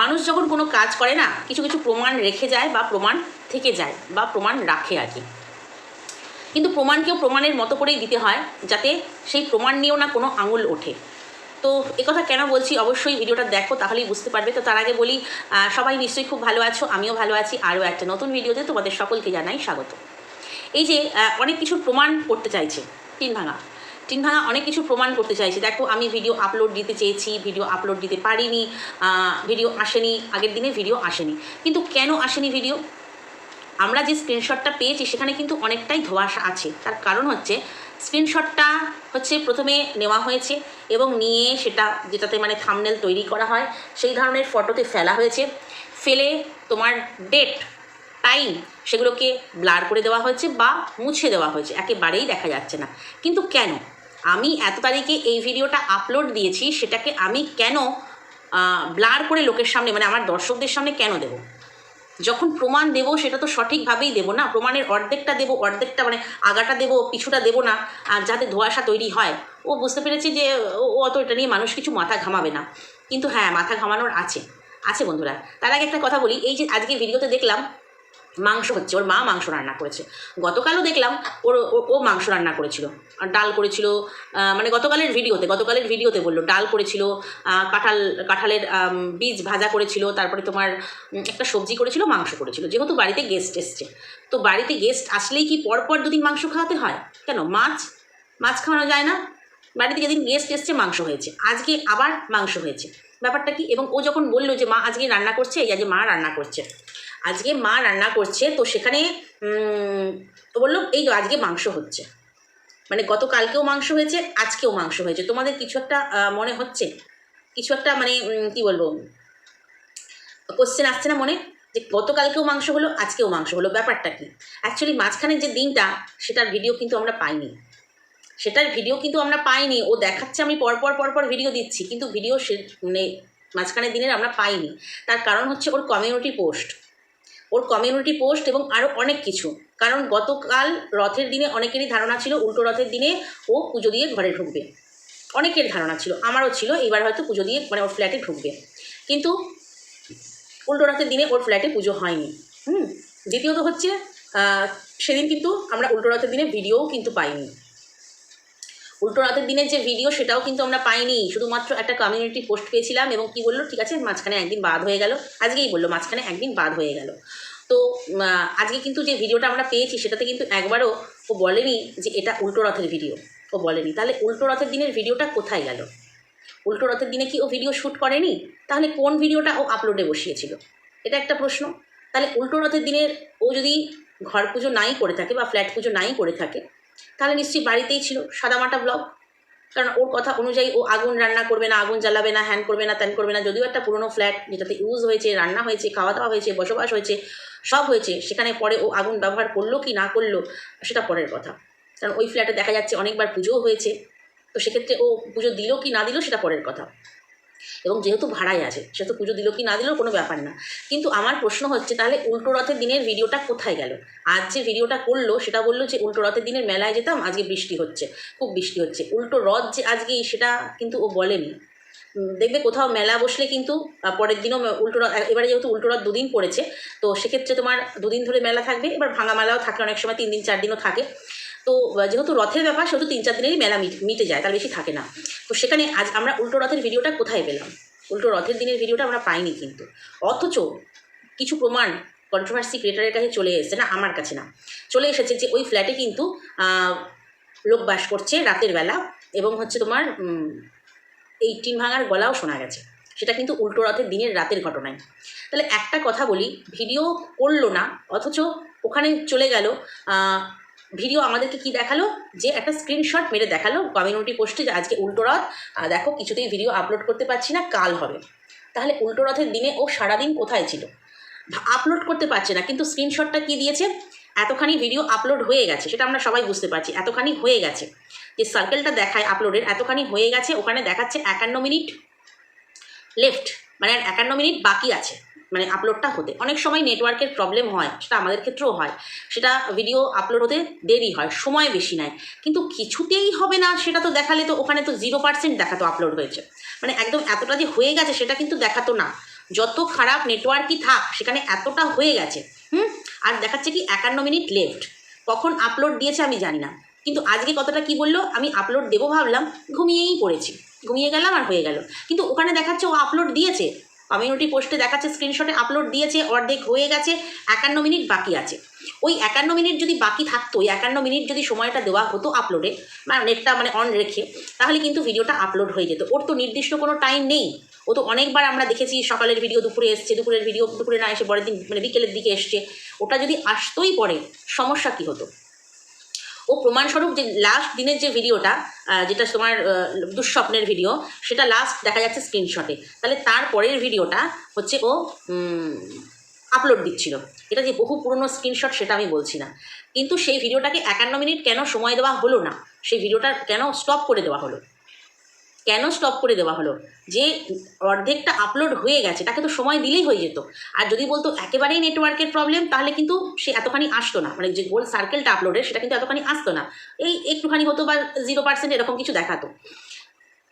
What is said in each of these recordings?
মানুষ যখন কোনো কাজ করে না, কিছু কিছু প্রমাণ রেখে যায় বা প্রমাণ থেকে যায় বা প্রমাণ রাখে আর কি। কিন্তু প্রমাণকেও প্রমাণের মতো করেই দিতে হয় যাতে সেই প্রমাণ নিয়েও না কোনো আঙুল ওঠে। তো কথা কেন বলছি? অবশ্যই ভিডিওটা দেখো, তাহলেই বুঝতে পারবে। তো তার আগে বলি সবাই নিশ্চয়ই খুব ভালো আছো, আমিও ভালো আছি। আরও একটা নতুন ভিডিওতে তোমাদের সকলকে জানাই স্বাগত। এই যে অনেক কিছু প্রমাণ করতে চাইছে, তিন ভাঙা। টিন অনেক কিছু প্রমাণ করতে চাইছে। দেখো, আমি ভিডিও আপলোড দিতে চেয়েছি ভিডিও আপলোড দিতে পারিনি ভিডিও আসেনি, আগের দিনে ভিডিও আসেনি। কিন্তু কেন আসেনি ভিডিও আমরা যে স্ক্রিনশটটা পেয়েছি, সেখানে কিন্তু অনেকটাই ধোঁয়াশা আছে। তার কারণ হচ্ছে স্ক্রিনশটটা হচ্ছে প্রথমে নেওয়া হয়েছে এবং নিয়ে সেটা, যেটাতে মানে থামনেল তৈরি করা হয়, সেই ধরনের ফটোতে ফেলা হয়েছে। ফেলে তোমার ডেট টাইম সেগুলোকে ব্লার করে দেওয়া হয়েছে বা মুছে দেওয়া হয়েছে। একেবারেই দেখা যাচ্ছে না। কিন্তু কেন? আমি এত তারিখে এই ভিডিওটা আপলোড দিয়েছি, সেটাকে আমি কেন ব্লার করে লোকের সামনে মানে আমার দর্শকদের সামনে কেন দেবো? যখন প্রমাণ দেব, সেটা তো সঠিকভাবেই দেবো না, প্রমাণের অর্ধেকটা দেবো, অর্ধেকটা মানে আগাটা দেবো, পিছুটা দেবো না, আর যাতে ধোয়াশা তৈরি হয়। ও বুঝতে পেরেছি যে ও অত এটা নিয়ে মানুষ কিছু মাথা ঘামাবে না। কিন্তু হ্যাঁ মাথা ঘামানোর আছে আছে বন্ধুরা। তার আগে একটা কথা বলি, এই যে আজকে ভিডিওতে দেখলাম মাংস হচ্ছে, ওর মা মাংস রান্না করেছে। গতকালও দেখলাম ওর, ও- মাংস রান্না করেছিল। ডাল করেছিল মানে গতকালের ভিডিওতে গতকালের ভিডিওতে বলল, ডাল করেছিল কাঁঠাল, কাঁঠালের বীজ ভাজা করেছিল, তারপরে তোমার একটা সবজি করেছিল, মাংস করেছিল। যেহেতু বাড়িতে গেস্ট এসছে, তো বাড়িতে গেস্ট আসলেই কি পরপর দুদিন মাংস খাওয়াতে হয়? কেন? মাছ মাছ খাওয়ানো যায় না? বাড়িতে যেদিন গেস্ট এসছে, মাংস হয়েছে। আজকে আবার মাংস হয়েছে। ব্যাপারটা কি? এবং ও যখন বলল যে, মা আজকে রান্না করছে, এই যে মা রান্না করছে। আজকে মা রান্না করছে, তো সেখানে ও বলল, এই তো আজকে মাংস হচ্ছে। মানে গতকালকেও মাংস হয়েছে, আজকেও মাংস হয়েছে। তোমাদের কিছু একটা মনে হচ্ছে? কিছু একটা মানে কি বলব? কোশ্চেন আসছে না মনে? যে গতকালকেও মাংস হলো, আজকেও মাংস হলো, ব্যাপারটা কি? অ্যাকচুয়ালি মাঝখানের যে দিনটা, সেটার ভিডিও কিন্তু আমরা পাইনি। সেটার ভিডিও কিন্তু আমরা পাইনি, ও দেখাচ্ছে আমি পরপর পরপর ভিডিও দিচ্ছি, কিন্তু ভিডিও সে মানে মাঝখানের দিনের আমরা পাইনি। তার কারণ হচ্ছে ওর কমিউনিটি পোস্ট ওর কমিউনিটি পোস্ট এবং আরও অনেক কিছু। কারণ গতকাল রথের দিনে অনেকেরই ধারণা ছিল, উল্টো রথের দিনে ও পুজো দিয়ে ঘরে ঢুকবে। অনেকের ধারণা ছিল, আমারও ছিল, এবার হয়তো পুজো দিয়ে মানে ওর ফ্ল্যাটে ঢুকবে। কিন্তু উল্টো রথের দিনে ওর ফ্ল্যাটে পুজো হয়নি। হুম, দ্বিতীয়ত হচ্ছে সেদিন কিন্তু আমরা উল্টো রথের দিনে ভিডিওও কিন্তু পাইনি। উল্টো রাতের দিনের যে ভিডিও সেটাও কিন্তু আমরা পাইনি। শুধুমাত্র একটা কমিউনিটি পোস্ট পেয়েছিলাম এবং কি বলল? ঠিক আছে, মাঝখানে একদিন বাদ হয়ে গেল। আজকেই বলল, মাঝখানে একদিন বাদ হয়ে গেল। তো আজকে কিন্তু যে ভিডিওটা আমরা পেয়েছি, সেটাতে কিন্তু একবারও ও বলেনি যে এটা উল্টো রথের ভিডিও ও বলেনি। তাহলে উল্টো রথের দিনের ভিডিওটা কোথায় গেল? উল্টো রথের দিনে কি ও ভিডিও শ্যুট করেনি? তাহলে কোন ভিডিওটা ও আপলোডে বসিয়েছিল? এটা একটা প্রশ্ন। তাহলে উল্টো রথের দিনের ও যদি ঘর পুজো নাই করে থাকে বা ফ্ল্যাট পুজো নাই করে থাকে তাহলে নিশ্চয়ই বাড়িতেই ছিল, সাদামাটা ব্লগ কারণ ওর কথা অনুযায়ী ও আগুন রান্না করবে না, আগুন জ্বালাবে না, হ্যান করবে না, ত্যান করবে না, যদিও একটা পুরনো ফ্ল্যাট যেটাতে ইউজ হয়েছে, রান্না হয়েছে খাওয়া দাওয়া হয়েছে, বসবাস হয়েছে, সব হয়েছে, সেখানে পরে ও আগুন ব্যবহার করল কি না করল, সেটা পরের কথা। কারণ ওই ফ্ল্যাটে দেখা যাচ্ছে অনেকবার পুজোও হয়েছে, তো সেক্ষেত্রে ও পুজো দিল কি না দিল সেটা পরের কথা। এবং যেহেতু ভাড়ায় আছে সেহেতু পুজো দিল কি না দিলেও কোনো ব্যাপার না। কিন্তু আমার প্রশ্ন হচ্ছে, তাহলে উল্টো রথের দিনের ভিডিওটা কোথায় গেল? আজ যে ভিডিওটা করল, সেটা বলল যে উল্টো রথের দিনের মেলায় যেতাম, আজকে বৃষ্টি হচ্ছে, খুব বৃষ্টি হচ্ছে। উল্টো রথ যে আজকে, সেটা কিন্তু ও বলেনি। দেখবে কোথাও মেলা বসলে কিন্তু পরের দিনও উল্টো এবারে যেহেতু উল্টো রথ দুদিন পড়েছে, তো সেক্ষেত্রে তোমার দুদিন ধরে মেলা থাকবে, এবার ভাঙা মেলাও থাকে, অনেক সময় তিন দিন, চার দিনও থাকে। তো যেহেতু রথের ব্যাপার, সেহেতু তিন চার দিনেরই মেলা মিটে যায় তার বেশি থাকে না। তো সেখানে আজ আমরা উল্টো রথের ভিডিওটা কোথায় পেলাম? উল্টো রথের দিনের ভিডিওটা আমরা পাইনি কিন্তু। অথচ কিছু প্রমাণ কন্ট্রোভার্সি ক্রিয়েটারের কাছে চলে এসেছে না, আমার কাছে না। চলে এসেছে যে ওই ফ্ল্যাটে কিন্তু লোক বাস করছে রাতের বেলা এবং হচ্ছে তোমার এই টিন ভাঙার গলাও শোনা গেছে। সেটা কিন্তু উল্টো রথের দিনের রাতের ঘটনায়। তাহলে একটা কথা বলি, ভিডিও করল না, অথচ ওখানে চলে গেল ভিডিও আমাদেরকে কি দেখাল? যে একটা স্ক্রিনশট মেরে দেখাল কমিউনিটি পোস্টে যে আজকে উল্টো রথ। দেখো, কিছুতেই ভিডিও আপলোড করতে পারছি না, কাল হবে। তাহলে উল্টো রথের দিনে ও সারাদিন কোথায় ছিল? আপলোড করতে পারছে না, কিন্তু স্ক্রিনশটটা কি দিয়েছে? এতখানি ভিডিও আপলোড হয়ে গেছে, সেটা আমরা সবাই বুঝতে পারছি, এতখানি হয়ে গেছে। যে সার্কেলটা দেখায় আপলোডের এতখানি হয়ে গেছে, ওখানে দেখাচ্ছে একান্ন মিনিট লেফট মানে একান্ন মিনিট বাকি আছে। মানে আপলোডটা হতে। অনেক সময় নেটওয়ার্কের প্রবলেম হয়, সেটা আমাদের ক্ষেত্রেও হয়। সেটা ভিডিও আপলোড হতে দেরি হয়, সময় বেশি নেয়। কিন্তু কিছুতেই হবে না, সেটা তো দেখালে তো ওখানে তো জিরো পার্সেন্ট দেখাতো আপলোড হয়েছে। মানে একদম এতটা যে হয়ে গেছে, সেটা কিন্তু দেখাতো না। যত খারাপ নেটওয়ার্কই থাক, সেখানে এতটা হয়ে গেছে, হুম? আর দেখাচ্ছে কি একান্ন মিনিট লেফট কখন আপলোড দিয়েছে আমি জানি না। কিন্তু আজকে কতটা কি বলল? আমি আপলোড দেবো ভাবলাম, ঘুমিয়েই পড়েছি। ঘুমিয়ে গেলাম আর হয়ে গেল। কিন্তু ওখানে দেখাচ্ছে ও আপলোড দিয়েছে। কমিউনিটি পোস্টে দেখাচ্ছে স্ক্রিনশটে আপলোড দিয়েছে, অর্ধেক হয়ে গেছে, একান্ন মিনিট বাকি আছে। ওই একান্ন মিনিট যদি বাকি থাকতো, ওই একান্ন মিনিট যদি সময়টা দেওয়া হতো আপলোডে বা নেটটা মানে অন রেখে, তাহলে কিন্তু ভিডিওটা আপলোড হয়ে যেত। ওর তো নির্দিষ্ট কোনো টাইম নেই। ও তো অনেকবার আমরা দেখেছি, সকালের ভিডিও দুপুরে এসছে, দুপুরের ভিডিও দুপুরে না এসে পরের দিন মানে বিকেলের দিকে এসছে। ওটা যদি আসতোই পরে, সমস্যা কী হতো? ও প্রমাণস্বরূপ যে লাস্ট দিনের যে ভিডিওটা যেটা তোমার দুঃস্বপ্নের ভিডিও সেটা লাস্ট দেখা যাচ্ছে স্ক্রিনশটে তাহলে তার পরের ভিডিওটা হচ্ছে ও আপলোড দিচ্ছিল। এটা যে বহু পুরনো স্ক্রিনশট সেটা আমি বলছি না। কিন্তু সেই ভিডিওটাকে একান্ন মিনিট কেন সময় দেওয়া হলো না? সেই ভিডিওটা কেন স্টপ করে দেওয়া হলো? কেন স্টপ করে দেওয়া হলো? যে অর্ধেকটা আপলোড হয়ে গেছে, তাকে তো সময় দিলেই হয়ে যেত। আর যদি বলতো একেবারেই নেটওয়ার্কের প্রবলেম তাহলে কিন্তু সে এতখানি আসতো না। মানে যে গোল সার্কেলটা আপলোডের সেটা কিন্তু এতখানি আসতো না। এই একটুখানি হতো বা জিরো পার্সেন্ট এরকম কিছু দেখাতো।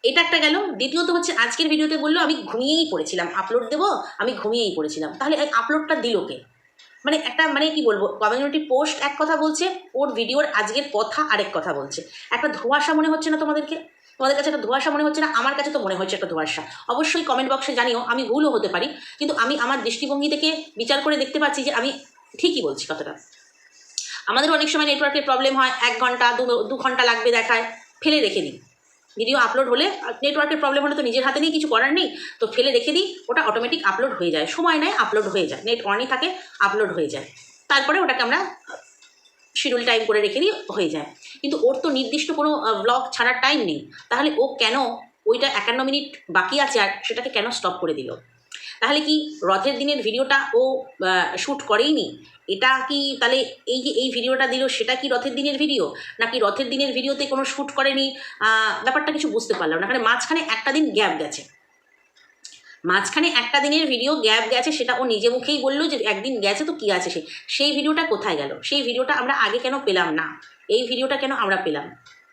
এটা একটা গেল। দ্বিতীয়ত হচ্ছে, আজকের ভিডিওতে বলল, আমি ঘুমিয়েই পড়েছিলাম। আপলোড দেবো? আমি ঘুমিয়েই পড়েছিলাম। তাহলে এই আপলোডটা দিল কে? মানে একটা মানে কি বলব কমিউনিটি পোস্ট এক কথা বলছে, ওর ভিডিওর আজকের কথা আরেক কথা বলছে। একটা ধোঁয়াশা মনে হচ্ছে না তোমাদেরকে? তোমাদের কাছে একটা ধোঁয়াশা মনে হচ্ছে না? আমার কাছে তো মনে হচ্ছে একটা ধোঁয়াশা। অবশ্যই কমেন্ট বক্সে জানিও, আমি ভুলও হতে পারি। কিন্তু আমি আমার দৃষ্টিভঙ্গি থেকে বিচার করে দেখতে পাচ্ছি যে আমি ঠিকই বলছি কথাটা। আমাদের অনেক সময় নেটওয়ার্কের প্রবলেম হয়, এক ঘণ্টা, দু ঘণ্টা লাগবে দেখায়, ফেলে রেখে দিই। ভিডিও আপলোড হলে নেটওয়ার্কের প্রবলেম হলে তো নিজের হাতে নেই কিছু করার নেই, তো ফেলে রেখে দিই, ওটা অটোমেটিক আপলোড হয়ে যায়। সময় নেয় আপলোড হয়ে যায়। নেট অনই থাকে আপলোড হয়ে যায়। তারপরে ওটাকে আমরা শিডিউল টাইম করে রেখে দিই হয়ে যায়। কিন্তু ওর তো নির্দিষ্ট কোনো ব্লগ ছাড়ার টাইম নেই। তাহলে ও কেন ওইটা একান্ন মিনিট বাকি আছে আর সেটাকে কেন স্টপ করে দিল? তাহলে কি রথের দিনের ভিডিওটা ও শ্যুট করেইনি? এটা কি তাহলে এই যে এই ভিডিওটা দিল, সেটা কি রথের দিনের ভিডিও নাকি রথের দিনের ভিডিওতে কোনো শ্যুট করেনি? ব্যাপারটা কিছু বুঝতে পারলাম না। এখানে মাঝখানে একটা দিন গ্যাপ গেছে। মাঝখানে একটা দিনের ভিডিও গ্যাপ গেছে, সেটা ও নিজে মুখেই বলল যে, একদিন গেছে তো কী আছে সে? সেই ভিডিওটা কোথায় গেল? সেই ভিডিওটা আমরা আগে কেন পেলাম না? এই ভিডিওটা কেন আমরা পেলাম?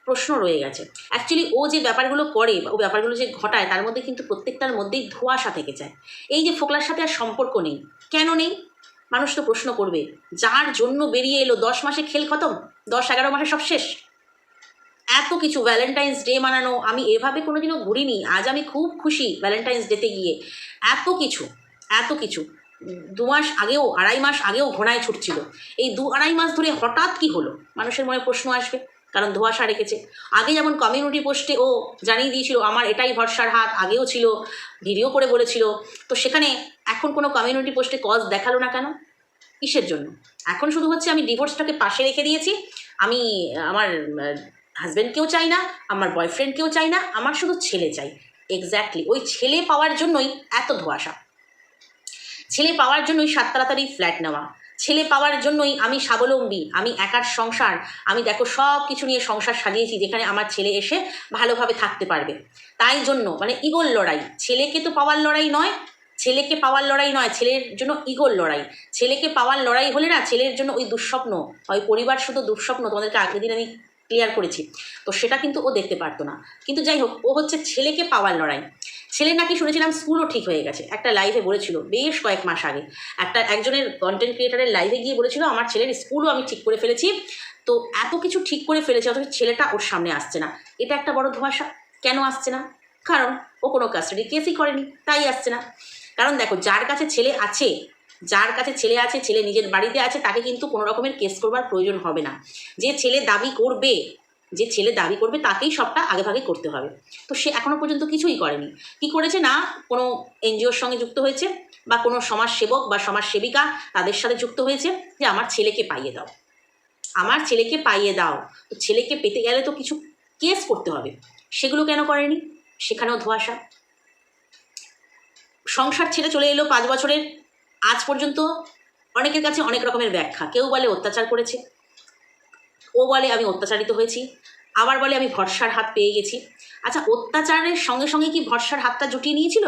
প্রশ্ন রয়ে গেছে। অ্যাকচুয়ালি ও যে ব্যাপারগুলো করে বা ও ব্যাপারগুলো যে ঘটায়, তার মধ্যে কিন্তু প্রত্যেকটার মধ্যেই ধোঁয়াশা থেকে যায়। এই যে ফোকলার সাথে আর সম্পর্ক নেই। কেন নেই? মানুষ তো প্রশ্ন করবে, যার জন্য বেরিয়ে এলো? দশ মাসে খেল খতম? দশ এগারো মাসে সব শেষ? এত কিছু ভ্যালেন্টাইন্স ডে মানানো আমি এভাবে কোনোদিনও ঘুরিনি আজ আমি খুব খুশি ভ্যালেন্টাইন্স ডেতে গিয়ে। এত কিছু এত কিছু। দু মাস আগেও, আড়াই মাস আগেও ঘোড়ায় ছুটছিল। এই দু আড়াই মাস ধরে হঠাৎ কি হলো? মানুষের মনে প্রশ্ন আসবে, কারণ ধোঁয়াশা রেখেছে। আগে যেমন কমিউনিটি পোস্টে ও জানিয়ে দিয়েছিল, আমার এটাই ভরসার হাত আগেও ছিল ভিডিও করে বলেছিল। তো সেখানে এখন কোনো কমিউনিটি পোস্টে কজ দেখাল না কেন? কিসের জন্য? এখন শুধু হচ্ছে আমি ডিভোর্সটাকে পাশে রেখে দিয়েছি। আমি আমার হাজব্যান্ডকেও চাই না, আমার বয়ফ্রেন্ডকেও চাই না, আমার শুধু ছেলে চাই। এক্স্যাক্টলি ওই ছেলে পাওয়ার জন্যই এত ধোঁয়াশা। ছেলে পাওয়ার জন্যই সাত তাড়াতাড়ি ফ্ল্যাট নেওয়া। ছেলে পাওয়ার জন্যই আমি স্বাবলম্বী, আমি একার সংসার, আমি দেখো সব কিছু নিয়ে সংসার সাজিয়েছি যেখানে আমার ছেলে এসে ভালোভাবে থাকতে পারবে। তাই জন্য মানে ইগোর লড়াই, ছেলেকে তো পাওয়ার লড়াই নয়, ছেলেকে পাওয়ার লড়াই নয়, ছেলের জন্য ইগোর লড়াই। ছেলেকে পাওয়ার লড়াই হলে না, ছেলের জন্য ওই দুঃস্বপ্ন ওই পরিবার শুধু দুঃস্বপ্ন, তোমাদেরকে আগের দিন আমি ক্লিয়ার করেছি। তো সেটা কিন্তু ও দেখতে পারতো না। কিন্তু যাই হোক, ও হচ্ছে ছেলেকে পাওয়ার লড়াই। ছেলে নাকি শুনেছিলাম স্কুলও ঠিক হয়ে গেছে। একটা লাইভে বলেছিল, বেশ কয়েক মাস আগে। একটা একজনের কন্টেন্ট ক্রিয়েটারের লাইভে গিয়ে বলেছিল, আমার ছেলের স্কুলও আমি ঠিক করে ফেলেছি। তো এত কিছু ঠিক করে ফেলেছে, অথচ ছেলেটা ওর সামনে আসছে না। এটা একটা বড় ধোঁয়াশা। কেন আসছে না? কারণ ও কোনো কাস্টাডি কেসই করেনি, তাই আসছে না। কারণ দেখো, যার কাছে ছেলে আছে যার কাছে ছেলে আছে, ছেলে নিজের বাড়িতে আছে, তাকে কিন্তু কোনো রকমের কেস করবার প্রয়োজন হবে না। যে ছেলে দাবি করবে, যে ছেলে দাবি করবে, তাকেই সবটা আগেভাগে করতে হবে। তো সে এখনও পর্যন্ত কিছুই করেনি। কি করেছে না, কোনো এনজিওর সঙ্গে যুক্ত হয়েছে বা কোনো সমাজসেবক বা সমাজসেবিকা তাদের সাথে যুক্ত হয়েছে যে, আমার ছেলেকে পাইয়ে দাও। আমার ছেলেকে পাইয়ে দাও। তো ছেলেকে পেতে গেলে তো কিছু কেস করতে হবে। সেগুলো কেন করেনি? সেখানেও ধোঁয়াশা। সংসার ছেড়ে চলে এলো পাঁচ বছরের আজ পর্যন্ত অনেকের কাছে অনেক রকমের ব্যাখ্যা। কেউ বলে অত্যাচার করেছে, ও বলে আমি অত্যাচারিত হয়েছি, আবার বলে আমি ভরসার হাত পেয়ে গেছি। আচ্ছা অত্যাচারের সঙ্গে সঙ্গে কি ভরসার হাতটা জুটিয়ে নিয়েছিল?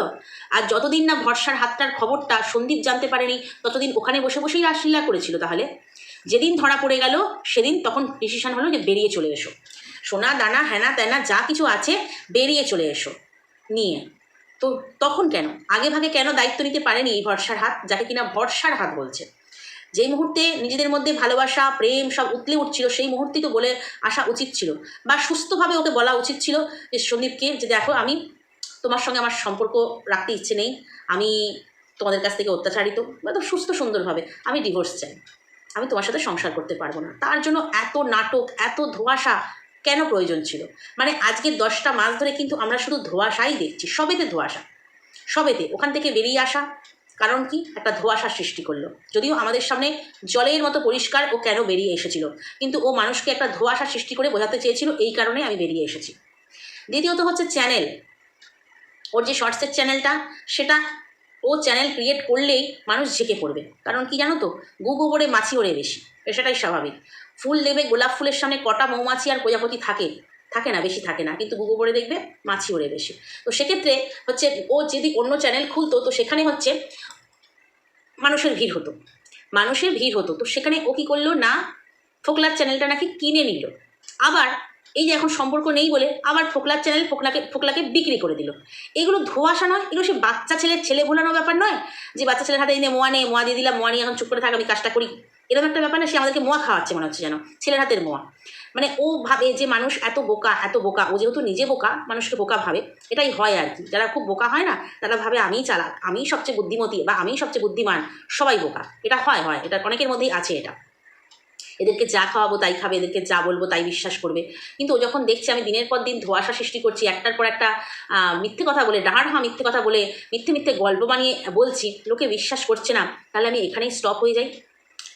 আর যতদিন না ভরসার হাতটার খবরটা সন্দীপ জানতে পারেনি, ততদিন ওখানে বসে বসেই রাসলীলা করেছিল তাহলে? যেদিন ধরা পড়ে গেল, সেদিন তখন ডিসিশন হলো যে বেরিয়ে চলে এসো। সোনা দানা হ্যানা ত্যানা যা কিছু আছে বেরিয়ে চলে এসো, নিয়ে। তো তখন কেন? আগে ভাগে কেন দায়িত্ব নিতে পারেনি এই ভরসার হাত, যাকে কিনা ভরসার হাত বলছে? যেই মুহূর্তে নিজেদের মধ্যে ভালোবাসা, প্রেম সব উতলে উঠছিল, সেই মুহূর্তেই তো বলে আসা উচিত ছিল। বা সুস্থভাবে ওকে বলা উচিত ছিল যে, সন্দীপকে, যে দেখো, আমি তোমার সঙ্গে আমার সম্পর্ক রাখতে ইচ্ছে নেই। আমি তোমাদের কাছ থেকে অত্যাচারিত, বা তো সুস্থ সুন্দরভাবে আমি ডিভোর্স চাই। আমি তোমার সাথে সংসার করতে পারব না। তার জন্য এত নাটক, এত ধোঁয়াশা কেন প্রয়োজন ছিল? মানে আজকের দশটা মাস ধরে কিন্তু আমরা শুধু ধোঁয়াশাই দেখছি, সবেতে ধোঁয়াশা। সবেতে, ওখান থেকে বেরিয়ে আসা। কারণ কি? একটা ধোঁয়াশা সৃষ্টি করল। যদিও আমাদের সামনে জলের মতো পরিষ্কার ও কেন বেরিয়ে এসেছিল। কিন্তু ও মানুষকে একটা ধোঁয়াশা সৃষ্টি করে বোঝাতে চেয়েছিল, এই কারণে আমি বেরিয়ে এসেছি। দ্বিতীয়ত হচ্ছে চ্যানেল। ওর যে শর্টসের চ্যানেলটা, সেটা ও চ্যানেল ক্রিয়েট করলেই মানুষ ঝেঁকে পড়বে। কারণ কি জানো তো? গু গোবরে মাছি ওড়ে বেশি। সেটাই স্বাভাবিক। ফুল দেবে, গোলাপ ফুলের সামনে কটা মৌমাছি আর প্রজাপতি থাকে? থাকে না, বেশি থাকে না। কিন্তু গু গোবরে দেখবে, মাছি ওড়ে বেশি। তো সেক্ষেত্রে হচ্ছে, ও যদি অন্য চ্যানেল খুলতো, তো সেখানে হচ্ছে মানুষের ভিড় হতো। মানুষের ভিড় হতো। তো সেখানে ও কী করল? না, ফোকলার চ্যানেলটা নাকি কিনে নিল। আবার এই যে এখন সম্পর্ক নেই বলে, আবার ফোকলার চ্যানেল ফোকলাকে ফোকলাকে বিক্রি করে দিল। এগুলো ধোয়াশা নয়, এগুলো সে বাচ্চা ছেলের ছেলে ভোলানো ব্যাপার নয় যে বাচ্চা ছেলের হাতে এনে মোয়া নেই, মোয়া দিয়ে দিলাম, মোয়া নিয়ে এখন চুপ করে থাক, আমি কাজটা করি। এরকম একটা ব্যাপার না, সে আমাদেরকে মোয়া খাওয়াচ্ছে মনে হচ্ছে যেন, ছেলের হাতের মোয়া। মানে ও ভাবে যে মানুষ এত বোকা এত বোকা, ও যেহেতু নিজে বোকা, মানুষকে বোকা ভাবে, এটাই হয় আর কি। যারা খুব বোকা হয় না, তারা ভাবে আমিই চালাক, আমিই সবচেয়ে বুদ্ধিমতী বা আমিই সবচেয়ে বুদ্ধিমান, সবাই বোকা। এটা হয় হয়, এটা অনেকের মধ্যেই আছে এটা। এদেরকে যা খাওয়াবো তাই খাবে, এদেরকে যা বলব তাই বিশ্বাস করবে। কিন্তু ও যখন দেখছে আমি দিনের পর দিন ধোয়াশা সৃষ্টি করছি, একটার পর একটা মিথ্যে কথা বলে ডাহার হা মিথ্যে কথা বলে, মিথ্যে মিথ্যে গল্প বানিয়ে বলছি, লোকে বিশ্বাস করছে না, তাহলে আমি এখানেই স্টপ হয়ে যাই।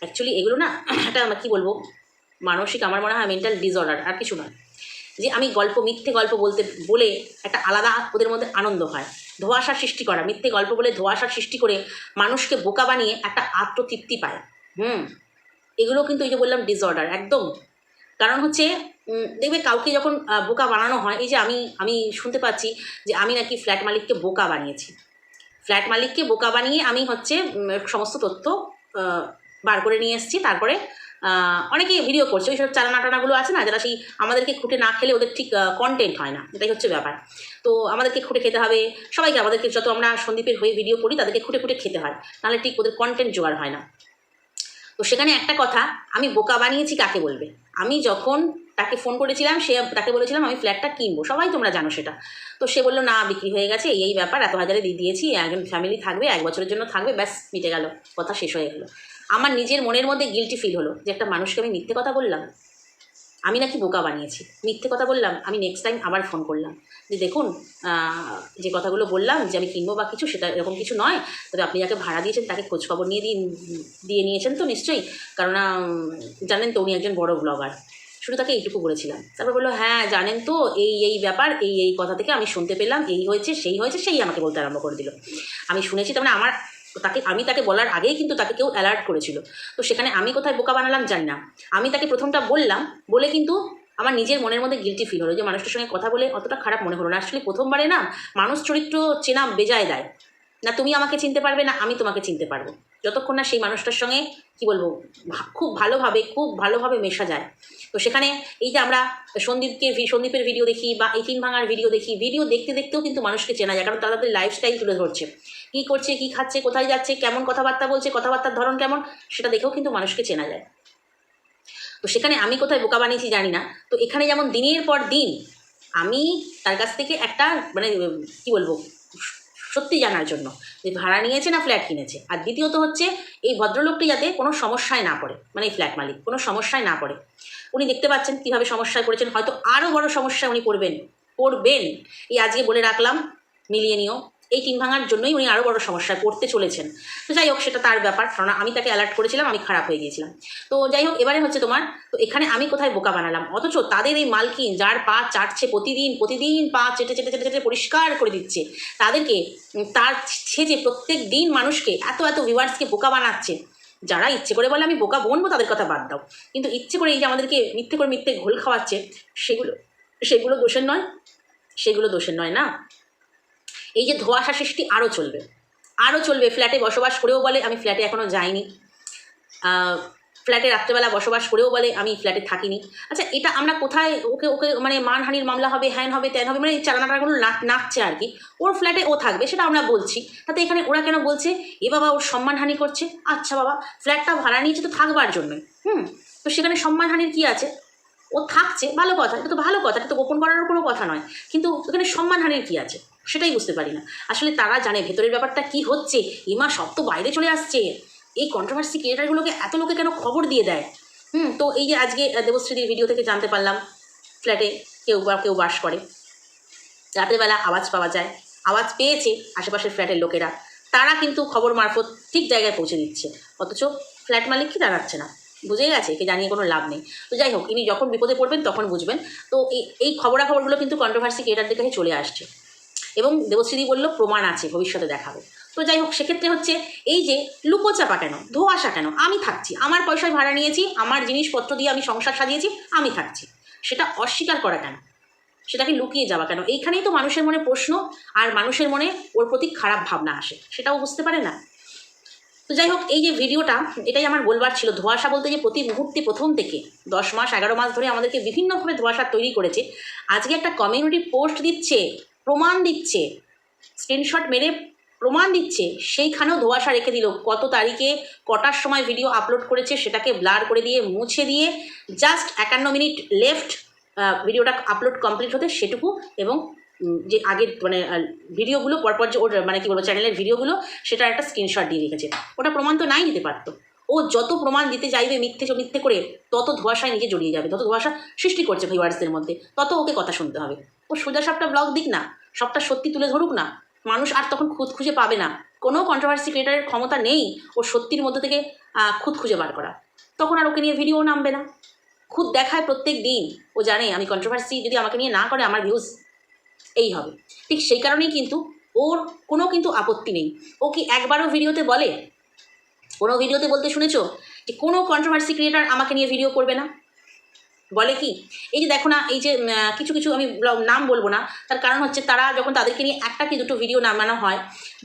অ্যাকচুয়ালি এগুলো না, একটা কী বলব, মানসিক, আমার মনে হয় মেন্টাল ডিসঅর্ডার আর কিছু নয়। যে আমি গল্প, মিথ্যে গল্প বলতে, বলে একটা আলাদা ওদের মধ্যে আনন্দ হয়। ধোঁয়াশার সৃষ্টি করা, মিথ্যে গল্প বলে ধোঁয়াশার সৃষ্টি করে মানুষকে বোকা বানিয়ে একটা আত্মতৃপ্তি পায়। হুম, এগুলো কিন্তু এই যে বললাম ডিসঅর্ডার একদম। কারণ হচ্ছে দেখবে কাউকে যখন বোকা বানানো হয়, এই যে আমি আমি শুনতে পাচ্ছি যে আমি নাকি ফ্ল্যাট মালিককে বোকা বানিয়েছি। ফ্ল্যাট মালিককে বোকা বানিয়ে আমি হচ্ছে সমস্ত তথ্য বার করে নিয়ে এসেছি। তারপরে অনেকেই ভিডিও করছে। ওই সব চালানা টানাগুলো আছে না, যারা সেই আমাদেরকে খুঁটে না খেলে ওদের ঠিক কন্টেন্ট হয় না। এটাই হচ্ছে ব্যাপার। তো আমাদেরকে খুঁটে খেতে হবে। সবাইকে আমাদেরকে যত আমরা সন্দীপের হয়ে ভিডিও করি, তাদেরকে খুঁটে খুঁটে খেতে হয়। নাহলে ঠিক ওদের কন্টেন্ট জোগাড় হয় না। তো সেখানে একটা কথা, আমি বোকা বানিয়েছি কাকে বলবে? আমি যখন তাকে ফোন করেছিলাম, সে তাকে বলেছিলাম, আমি ফ্ল্যাটটা কিনবো। সবাই তোমরা জানো সেটা। তো সে বলল, না, বিক্রি হয়ে গেছে, এই ব্যাপার। এত হাজারে দিয়ে দিয়েছি, একজন ফ্যামিলি থাকবে, এক বছরের জন্য থাকবে, ব্যাস, মিটে গেল। কথা শেষ হয়ে গেলো। আমার নিজের মনের মধ্যে গিলটি ফিল হলো যে একটা মানুষকে আমি মিথ্যে কথা বললাম, আমি নাকি বোকা বানিয়েছি। মিথ্যে কথা বললাম, আমি নেক্সট টাইম আবার ফোন করলাম। যে দেখুন যে কথাগুলো বললাম, যে আমি কিনবো বা কিছু, সেটা এরকম কিছু নয়। তবে আপনি যাকে ভাড়া দিয়েছেন, তাকে খোঁজখবর নিয়ে দিয়ে দিয়ে নিয়েছেন তো নিশ্চয়ই। কারণ জানেন তো উনি একজন বড় ব্লগার শুধু তাকে এইটুকু বলেছিলাম। তারপর বলল হ্যাঁ জানেন তো, এই এই ব্যাপার, এই এই কথা থেকে আমি শুনতে পেলাম, এই হয়েছে, সেই হয়েছে, সেই আমাকে বলতে আরম্ভ করে দিল। আমি শুনেছি, তার মানে আমার তাকে, আমি তাকে বলার আগেই কিন্তু তাকে কেউ অ্যালার্ট করেছিল। তো সেখানে আমি কোথায় বোকা বানালাম জানি না। আমি তাকে প্রথমটা বললাম, বলে কিন্তু আমার নিজের মনের মধ্যে গিলটি ফিল হলো যে মানুষটার সঙ্গে কথা বলে অতটা খারাপ মনে হলো না। আসলে প্রথমবারে না, মানুষ চরিত্র চেনা বেজায় দেয়। না, তুমি আমাকে চিনতে পারবে, না আমি তোমাকে চিনতে পারব। যতক্ষণ না সেই মানুষটার সঙ্গে, কি বলব খুব ভালোভাবে খুব ভালোভাবে মেশা যায়। তো সেখানে এই যে আমরা সন্দীপকে সন্দীপের ভিডিও দেখি বা এই তিন ভাঙার ভিডিও দেখি ভিডিও দেখতে দেখতেও কিন্তু মানুষকে চেনা যায়, কারণ তারা তাদের লাইফস্টাইল তুলে ধরছে। কী করছে, কী খাচ্ছে, কোথায় যাচ্ছে, কেমন কথাবার্তা বলছে, কথাবার্তার ধরন কেমন, সেটা দেখেও কিন্তু মানুষকে চেনা যায়। তো সেখানে আমি কোথায় বোকা বানিয়েছি জানি না। তো এখানে যেমন দিনের পর দিন আমি তার কাছ থেকে একটা মানে কি বলব সত্যি জানার জন্য। যে ভাড়া নিয়েছে না ফ্ল্যাট কিনেছে? আর দ্বিতীয়ত হচ্ছে, এই ভদ্রলোকটি যাতে কোনো সমস্যায় না পড়ে মানে এই ফ্ল্যাট মালিক, কোনো সমস্যায় না পড়ে। উনি দেখতে পাচ্ছেন কীভাবে সমস্যায় পড়েছেন, হয়তো আরও বড় সমস্যা উনি পড়বেন পড়বেন। এই আজকে বলে রাখলাম, মিলিয়ে নিও। এই তিন ভাঙার জন্যই উনি আরও বড় সমস্যায় পড়তে চলেছেন। তো যাই হোক, সেটা তার ব্যাপার কারণ আমি তাকে অ্যালার্ট করেছিলাম, আমি খারাপ হয়ে গিয়েছিলাম। তো যাই হোক, এবারে হচ্ছে তোমার, তো এখানে আমি কোথায় বোকা বানালাম? অথচ তাদের এই মালকিন, যার পা চাটছে প্রতিদিন প্রতিদিন পা চেটে চেটে চেটে চেটে পরিষ্কার করে দিচ্ছে, তাদেরকে তার ছেজে প্রত্যেক দিন মানুষকে এত এত ভিউয়ার্সকে বোকা বানাচ্ছে, যারা ইচ্ছে করে বলে আমি বোকা বনবো, তাদের কথা বাদ দাও। কিন্তু ইচ্ছে করে এই যে আমাদেরকে মিথ্যে করে মিথ্যে ঘোল খাওয়াচ্ছে, সেগুলো সেগুলো দোষের নয়, সেগুলো দোষের নয় না? এই যে ধোঁয়াশা সৃষ্টি আরও চলবে। আরও চলবে। ফ্ল্যাটে বসবাস করেও বলে, আমি ফ্ল্যাটে এখনও যাইনি। ফ্ল্যাটে রাত্রেবেলা বসবাস করেও বলে, আমি ফ্ল্যাটে থাকিনি। আচ্ছা এটা আমরা কোথায়, ওকে ওকে মানে মানহানির মামলা হবে, হ্যান হবে, ত্যান হবে মানে এই চালানাটাগুলো নাচ নাচছে আর কি। ওর ফ্ল্যাটে ও থাকবে, সেটা আমরা বলছি। তাতে এখানে ওরা কেন বলছে, এ বাবা, ওর সম্মানহানি করছে? আচ্ছা বাবা, ফ্ল্যাটটা ভাড়া নিয়েছে তো থাকবার জন্যই হুম, তো সেখানে সম্মানহানির কি আছে? ও থাকছে, ভালো কথা, এটা তো ভালো কথা, এটা তো গোপন করার কোনো কথা নয়। কিন্তু এখানে সম্মানহানির কী আছে? সেটাই বুঝতে পারি না। আসলে তারা জানে ভেতরের ব্যাপারটা কি হচ্ছে। এমা সব তো বাইরে চলে আসছে। এই কন্ট্রোভার্সি ক্রিয়েটারগুলোকে এত লোকে কেন খবর দিয়ে দেয়? হুম, তো এই যে আজকে দেবশ্রীদির ভিডিও থেকে জানতে পারলাম ফ্ল্যাটে কেউ বা কেউ বাস করে। রাতেরবেলা আওয়াজ পাওয়া যায়। আওয়াজ পেয়েছে আশেপাশের ফ্ল্যাটের লোকেরা। তারা কিন্তু খবর মারফত ঠিক জায়গায় পৌঁছে দিচ্ছে। অথচ ফ্ল্যাট মালিক কি জানাচ্ছে না? বুঝে গেছে, একে জানিয়ে কোনো লাভ নেই। তো যাই হোক, ইনি যখন বিপদে পড়বেন তখন বুঝবেন। তো এই এই খবরাখবরগুলো কিন্তু কন্ট্রোভার্সি ক্রিয়েটারদের কাছে চলে আসছে। এবং দেবশ্রী বলল, প্রমাণ আছে, ভবিষ্যতে দেখাবে। তো যাই হোক, সেক্ষেত্রে হচ্ছে এই যে লুকোচাপা কেন, ধোয়াশা কেন, আমি থাকছি। আমার পয়সায় ভাড়া নিয়েছি, আমার জিনিসপত্র দিয়ে আমি সংসার সাজিয়েছি, আমি থাকছি। সেটা অস্বীকার করা কেন? সেটাকে লুকিয়ে যাওয়া কেন? এইখানেই তো মানুষের মনে প্রশ্ন, আর মানুষের মনে ওর প্রতি খারাপ ভাবনা আসে। সেটাও বুঝতে পারে না? তো যাই হোক, এই যে ভিডিওটা, এটাই আমার বলবার ছিল। ধোঁয়াশা বলতে যে প্রতি মুহূর্তে প্রথম থেকে, দশ মাস, এগারো মাস ধরে আমাদেরকে বিভিন্নভাবে ধোঁয়াশা তৈরি করেছে। আজকে একটা কমিউনিটি পোস্ট দিচ্ছে, প্রমাণ দিচ্ছে স্ক্রিনশট মেরে প্রমাণ দিচ্ছে, সেইখানেও ধোঁয়াশা রেখে দিল। কত তারিখে, কটার সময় ভিডিও আপলোড করেছে, সেটাকে ব্লার করে দিয়ে, মুছে দিয়ে জাস্ট একান্ন মিনিট লেফট ভিডিওটা আপলোড কমপ্লিট হতে সেটুকু এবং যে আগের মানে ভিডিওগুলো পরপর যে ওর মানে কি বলব চ্যানেলের ভিডিওগুলো সেটা একটা স্ক্রিনশট দিয়ে রেখেছে। ওটা প্রমাণ তো নাই দিতে পারতো। ও যত প্রমাণ দিতে চাইবে মিথ্যে মিথ্যে করে, তত ধোঁয়াশায় নিজে জড়িয়ে যাবে, তত ধোঁয়াশা সৃষ্টি করছে ভিউয়ার্সদের মধ্যে, তত ওকে কথা শুনতে হবে। ও সোজা সবটা ব্লগ দিক না সবটা সত্যি তুলে ধরুক না, মানুষ আর তখন খুঁত খুঁজে পাবে না। কোনো কন্ট্রোভার্সি ক্রিয়েটারের ক্ষমতা নেই ও সত্যির মধ্যে থেকে খুঁত খুঁজে বার করা। তখন আর ওকে নিয়ে ভিডিও নামবে না। খুদ দেখায় প্রত্যেক দিন। ও জানে আমি কন্ট্রোভার্সি যদি আমাকে নিয়ে না করে, আমার ভিউজ এই হবে। ঠিক সেই কারণেই কিন্তু ওর কোনো কিন্তু আপত্তি নেই। ও কি একবারও ভিডিওতে বলে? কোনো ভিডিওতে বলতে শুনেছো? যে কোনো কন্ট্রোভার্সি ক্রিয়েটার আমাকে নিয়ে ভিডিও করবে না? বলে কি? এই যে দেখো না, এই যে কিছু কিছু আমি নাম বলব না। তার কারণ হচ্ছে তারা যখন তাদেরকে নিয়ে একটা কি দুটো ভিডিও নামানো হয়,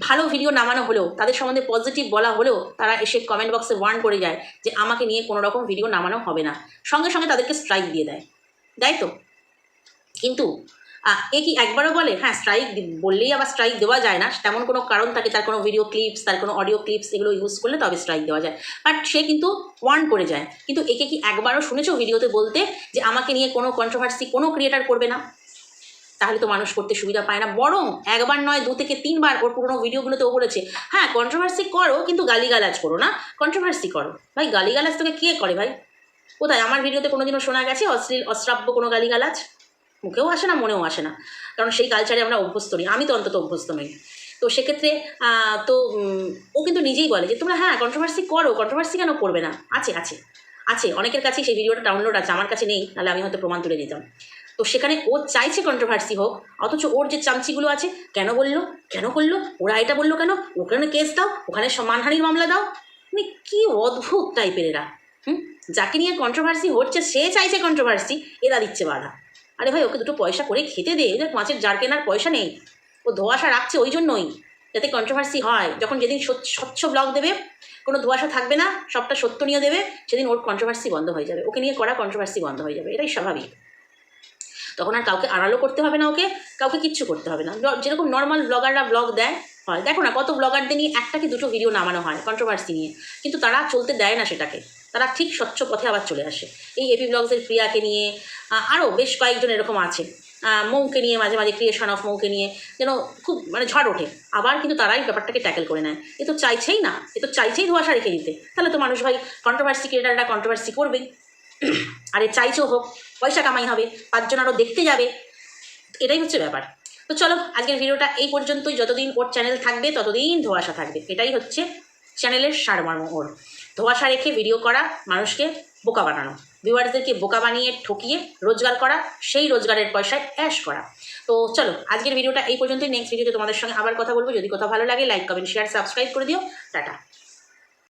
ভালো ভিডিও নামানো হলেও, তাদের সম্বন্ধে পজিটিভ বলা হলেও তারা এসে কমেন্ট বক্সে ওয়ার্ন করে যায় যে আমাকে নিয়ে কোনো রকম ভিডিও নামানো হবে না। সঙ্গে সঙ্গে তাদেরকে স্ট্রাইক দিয়ে দেয়। তাই তো? কিন্তু এ কি একবারও বলে? হ্যাঁ স্ট্রাইক বললেই আবার স্ট্রাইক দেওয়া যায় না। তেমন কোনো কারণ থাকে, তার কোনো ভিডিও ক্লিপস তার কোনো অডিও ক্লিপস এগুলো ইউজ করলে তবে স্ট্রাইক দেওয়া যায়। বাট সে কিন্তু ওয়ার্ন করে যায়। কিন্তু একে কি একবারও শুনেছো ভিডিওতে বলতে যে আমাকে নিয়ে কোনো কন্ট্রোভার্সি কোনো ক্রিয়েটার করবে না? তাহলে তো মানুষ করতে সুবিধা পায় না। বরং একবার নয়, দু থেকে তিনবার ওর পুরোনো ভিডিওগুলোতে ও বলেছে হ্যাঁ কন্ট্রোভার্সি করো, কিন্তু গালিগালাজ করো না। কন্ট্রোভার্সি করো। ভাই, গালিগালাজ তোকে কে করে ভাই? কোথায়? আমার ভিডিওতে কোনোদিনও শোনা গেছে অশ্লীল, অশ্রাব্য কোনো গালিগালাজ? মুখেও আসে না, মনেও আসে না। কারণ সেই কালচারে আমরা অভ্যস্ত নই, আমি তো অন্তত অভ্যস্ত নই। তো সেক্ষেত্রে তো ও কিন্তু নিজেই বলে যে, তোমরা হ্যাঁ কন্ট্রোভার্সি করো কন্ট্রোভার্সি কেন করবে না? আছে আছে আছে। অনেকের কাছেই সেই ভিডিওটা ডাউনলোড আছে, আমার কাছে নেই তাহলে আমি হয়তো প্রমাণ তুলে দিতাম। তো সেখানে ও চাইছে কন্ট্রোভার্সি হোক, অথচ ওর যে চামচিগুলো আছে, কেন বলল? কেন করল? ওরা এটা বলল কেন? ওখানে কেস দাও, ওখানে সম্মানহানির মামলা দাও। মানে কী অদ্ভুত টাইপের এরা, হুম? যাকে নিয়ে কন্ট্রোভার্সি হচ্ছে, সে চাইছে কন্ট্রোভার্সি এরা দিচ্ছে বাধা। আরে ভাই, ওকে দুটো পয়সা করে খেতে দে দেখ মাছের জার কেনার পয়সা নেই। ও ধোয়াশা রাখছে ওই জন্যই, যাতে কন্ট্রোভার্সি হয়। যখন যেদিন স্বচ্ছ ব্লগ দেবে, কোনো ধোয়াশা থাকবে না, সবটা সত্য নিয়ে দেবে, সেদিন ওর কন্ট্রোভার্সি বন্ধ হয়ে যাবে। ওকে নিয়ে করা কন্ট্রোভার্সি বন্ধ হয়ে যাবে, এটাই স্বাভাবিক। তখন আর কাউকে আড়ালো করতে হবে না ওকে, কাউকে কিচ্ছু করতে হবে না। যেরকম নর্মাল ব্লগাররা ব্লগ দেয়, হয়। দেখো না, কত ব্লগারদের নিয়ে একটা কি দুটো ভিডিও নামানো হয় কন্ট্রোভার্সি নিয়ে। কিন্তু তারা চলতে দেয় না সেটাকে। তারা ঠিক স্বচ্ছ পথে আবার চলে আসে। এই এপি ব্লগসের প্রিয়াকে নিয়ে আরও বেশ কয়েকজন এরকম আছে মৌকে নিয়ে, মাঝে মাঝে ক্রিয়েশন অফ মৌকে নিয়ে, যেন খুব মানে ঝড় ওঠে। আবার কিন্তু তারাই ব্যাপারটাকে ট্যাকেল করে নেয়। এ তো চাইছেই না, এ তো চাইছেই ধোয়াশা রেখে দিতে। তাহলে তো মানুষ ভাই কন্ট্রোভার্সি ক্রিয়েটাররা কন্ট্রোভার্সি করবেই আরে চাইছেও হোক, পয়সা কামাই হবে, পাঁচজন আরও দেখতে যাবে। এটাই হচ্ছে ব্যাপার। তো চলো, আজকের ভিডিওটা এই পর্যন্তই। যতদিন ওর চ্যানেল থাকবে, ততদিন ধোয়াশা থাকবে। এটাই হচ্ছে চ্যানেলের সারমর্ম ওর। ধোয়াশা রেখে ভিডিও করা মানুষকে বোকা বানানো। ভিউয়ার্সদেরকে বোকা বানিয়ে ঠকিয়ে রোজগার করা, সেই রোজগারের পয়সায় অ্যাশ করা। তো চলো, আজকের ভিডিওটা এই পর্যন্তই। নেক্সট ভিডিওতে তোমাদের সঙ্গে আবার কথা বলব। যদি কথা ভালো লাগে লাইক কমেন্ট শেয়ার সাবস্ক্রাইব করে দিও। টাটা।